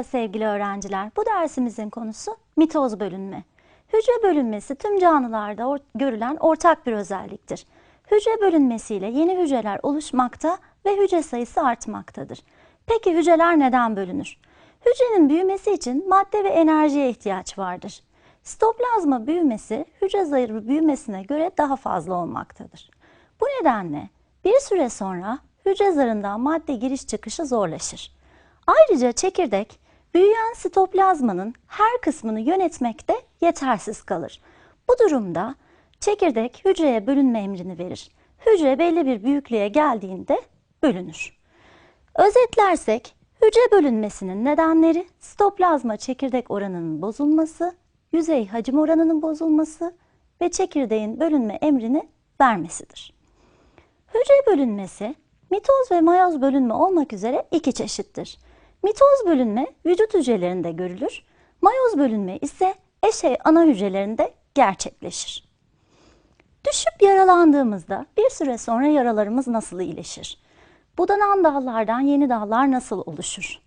Merhaba sevgili öğrenciler. Bu dersimizin konusu mitoz bölünme. Hücre bölünmesi tüm canlılarda or- görülen ortak bir özelliktir. Hücre bölünmesiyle yeni hücreler oluşmakta ve hücre sayısı artmaktadır. Peki hücreler neden bölünür? Hücrenin büyümesi için madde ve enerjiye ihtiyaç vardır. Sitoplazma büyümesi hücre zarı büyümesine göre daha fazla olmaktadır. Bu nedenle bir süre sonra hücre zarından madde giriş çıkışı zorlaşır. Ayrıca çekirdek büyüyen sitoplazmanın her kısmını yönetmekte yetersiz kalır. Bu durumda çekirdek hücreye bölünme emrini verir. Hücre belli bir büyüklüğe geldiğinde bölünür. Özetlersek hücre bölünmesinin nedenleri sitoplazma çekirdek oranının bozulması, yüzey hacim oranının bozulması ve çekirdeğin bölünme emrini vermesidir. Hücre bölünmesi mitoz ve mayoz bölünme olmak üzere iki çeşittir. Mitoz bölünme vücut hücrelerinde görülür. Mayoz bölünme ise eşey ana hücrelerinde gerçekleşir. Düşüp yaralandığımızda bir süre sonra yaralarımız nasıl iyileşir? Budanan dallardan yeni dallar nasıl oluşur?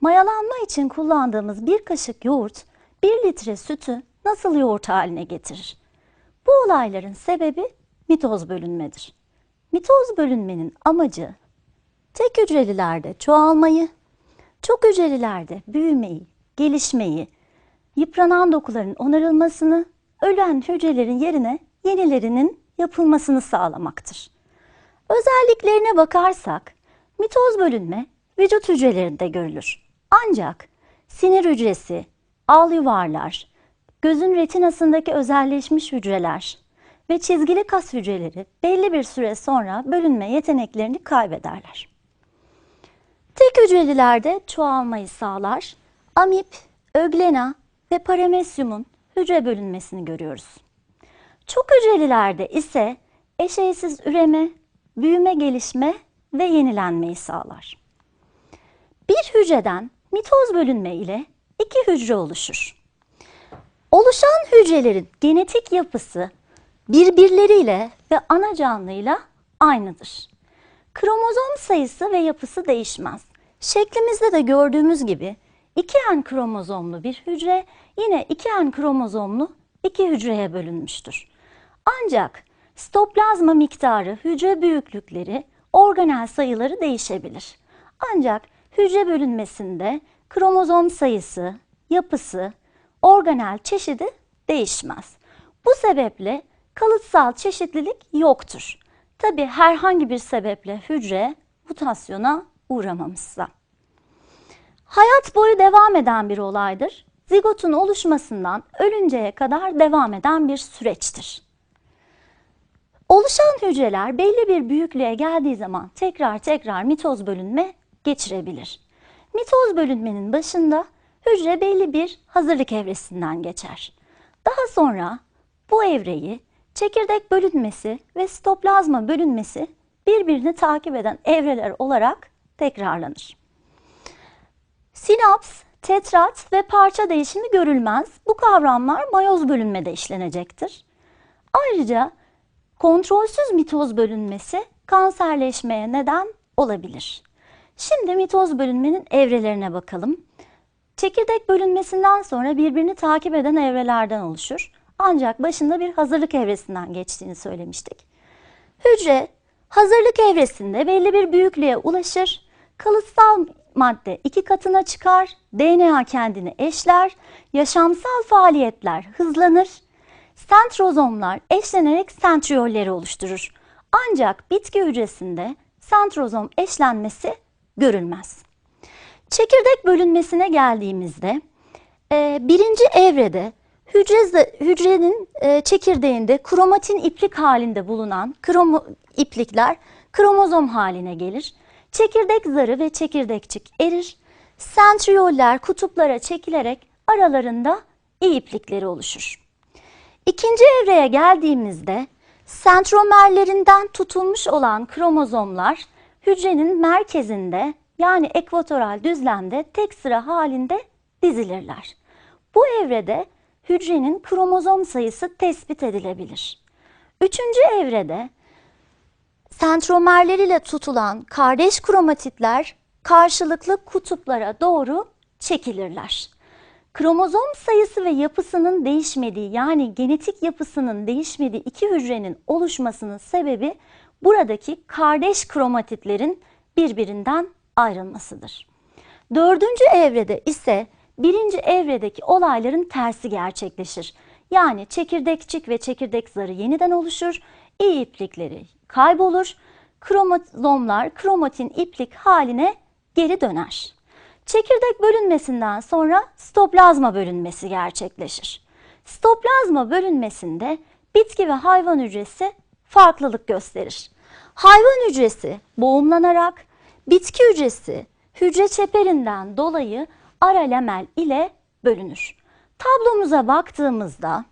Mayalanma için kullandığımız bir kaşık yoğurt bir litre sütü nasıl yoğurt haline getirir? Bu olayların sebebi mitoz bölünmedir. Mitoz bölünmenin amacı tek hücrelilerde çoğalmayı, çok hücrelilerde büyümeyi, gelişmeyi, yıpranan dokuların onarılmasını, ölen hücrelerin yerine yenilerinin yapılmasını sağlamaktır. Özelliklerine bakarsak mitoz bölünme vücut hücrelerinde görülür. Ancak sinir hücresi, al yuvarlar, gözün retinasındaki özelleşmiş hücreler ve çizgili kas hücreleri belli bir süre sonra bölünme yeteneklerini kaybederler. Tek hücrelilerde çoğalmayı sağlar. Amip, öglena ve paramesyumun hücre bölünmesini görüyoruz. Çok hücrelilerde ise eşeysiz üreme, büyüme gelişme ve yenilenmeyi sağlar. Bir hücreden mitoz bölünme ile iki hücre oluşur. Oluşan hücrelerin genetik yapısı birbirleriyle ve ana canlıyla aynıdır. Kromozom sayısı ve yapısı değişmez. Şeklimizde de gördüğümüz gibi 2N kromozomlu bir hücre yine 2N kromozomlu iki hücreye bölünmüştür. Ancak sitoplazma miktarı, hücre büyüklükleri, organel sayıları değişebilir. Ancak hücre bölünmesinde kromozom sayısı, yapısı, organel çeşidi değişmez. Bu sebeple kalıtsal çeşitlilik yoktur. Tabi herhangi bir sebeple hücre mutasyona uğramamışsa. Hayat boyu devam eden bir olaydır. Zigotun oluşmasından ölünceye kadar devam eden bir süreçtir. Oluşan hücreler belli bir büyüklüğe geldiği zaman tekrar tekrar mitoz bölünme geçirebilir. Mitoz bölünmenin başında hücre belli bir hazırlık evresinden geçer. Daha sonra bu evreyi çekirdek bölünmesi ve sitoplazma bölünmesi birbirini takip eden evreler olarak tekrarlanır. Sinaps, tetrat ve parça değişimi görülmez. Bu kavramlar mayoz bölünmede işlenecektir. Ayrıca kontrolsüz mitoz bölünmesi kanserleşmeye neden olabilir. Şimdi mitoz bölünmenin evrelerine bakalım. Çekirdek bölünmesinden sonra birbirini takip eden evrelerden oluşur. Ancak başında bir hazırlık evresinden geçtiğini söylemiştik. Hücre hazırlık evresinde belli bir büyüklüğe ulaşır. Kalıtsal madde iki katına çıkar, DNA kendini eşler, yaşamsal faaliyetler hızlanır, sentrozomlar eşlenerek sentriyolleri oluşturur. Ancak bitki hücresinde sentrozom eşlenmesi görülmez. Çekirdek bölünmesine geldiğimizde e, birinci evrede hücre, hücrenin e, çekirdeğinde kromatin iplik halinde bulunan kromo, iplikler kromozom haline gelir. Çekirdek zarı ve çekirdekçik erir. Sentriyoller kutuplara çekilerek aralarında iyi iplikleri oluşur. İkinci evreye geldiğimizde sentromerlerinden tutulmuş olan kromozomlar hücrenin merkezinde yani ekvatoral düzlemde tek sıra halinde dizilirler. Bu evrede hücrenin kromozom sayısı tespit edilebilir. Üçüncü evrede sentromerleriyle tutulan kardeş kromatitler karşılıklı kutuplara doğru çekilirler. Kromozom sayısı ve yapısının değişmediği yani genetik yapısının değişmediği iki hücrenin oluşmasının sebebi buradaki kardeş kromatitlerin birbirinden ayrılmasıdır. Dördüncü evrede ise birinci evredeki olayların tersi gerçekleşir. Yani çekirdekçik ve çekirdek zarı yeniden oluşur, iyi iplikleri kaybolur, kromozomlar kromatin iplik haline geri döner. Çekirdek bölünmesinden sonra stoplazma bölünmesi gerçekleşir. Stoplazma bölünmesinde bitki ve hayvan hücresi farklılık gösterir. Hayvan hücresi boğumlanarak, bitki hücresi hücre çeperinden dolayı ara lamel ile bölünür. Tablomuza baktığımızda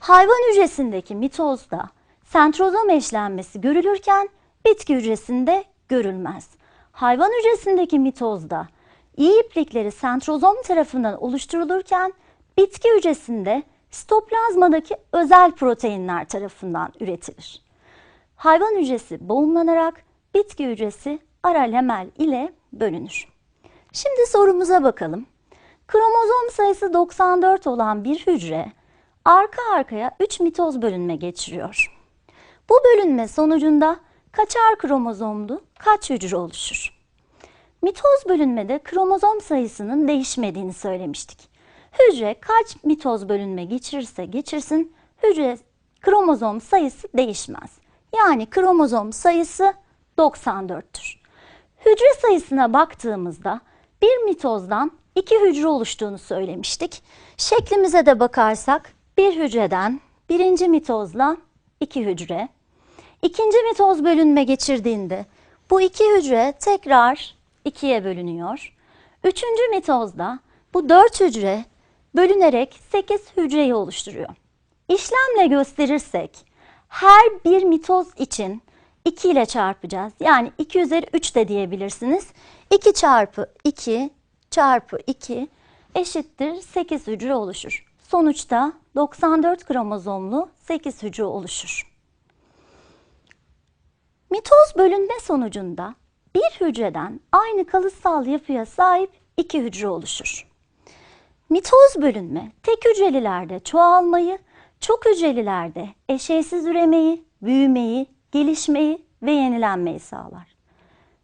hayvan hücresindeki mitozda sentrozom eşlenmesi görülürken bitki hücresinde görülmez. Hayvan hücresindeki mitozda iyi iplikleri sentrozom tarafından oluşturulurken bitki hücresinde sitoplazmadaki özel proteinler tarafından üretilir. Hayvan hücresi boğumlanarak bitki hücresi ara lamel ile bölünür. Şimdi sorumuza bakalım. Kromozom sayısı 94 olan bir hücre arka arkaya 3 mitoz bölünme geçiriyor. Bu bölünme sonucunda kaçar kromozomlu kaç hücre oluşur? Mitoz bölünmede kromozom sayısının değişmediğini söylemiştik. Hücre kaç mitoz bölünme geçirirse geçirsin hücre kromozom sayısı değişmez. Yani kromozom sayısı 94'tür. Hücre sayısına baktığımızda bir mitozdan iki hücre oluştuğunu söylemiştik. Şeklimize de bakarsak bir hücreden birinci mitozla iki hücre. İkinci mitoz bölünme geçirdiğinde bu iki hücre tekrar ikiye bölünüyor. Üçüncü mitozda bu dört hücre bölünerek sekiz hücreyi oluşturuyor. İşlemle gösterirsek her bir mitoz için 2 ile çarpacağız. Yani 2 üzeri 3 de diyebilirsiniz. 2 çarpı 2 çarpı 2 eşittir 8 hücre oluşur. Sonuçta 94 kromozomlu 8 hücre oluşur. Mitoz bölünme sonucunda bir hücreden aynı kalıtsal yapıya sahip iki hücre oluşur. Mitoz bölünme tek hücrelilerde çoğalmayı, çok hücrelilerde eşeysiz üremeyi, büyümeyi, gelişmeyi ve yenilenmeyi sağlar.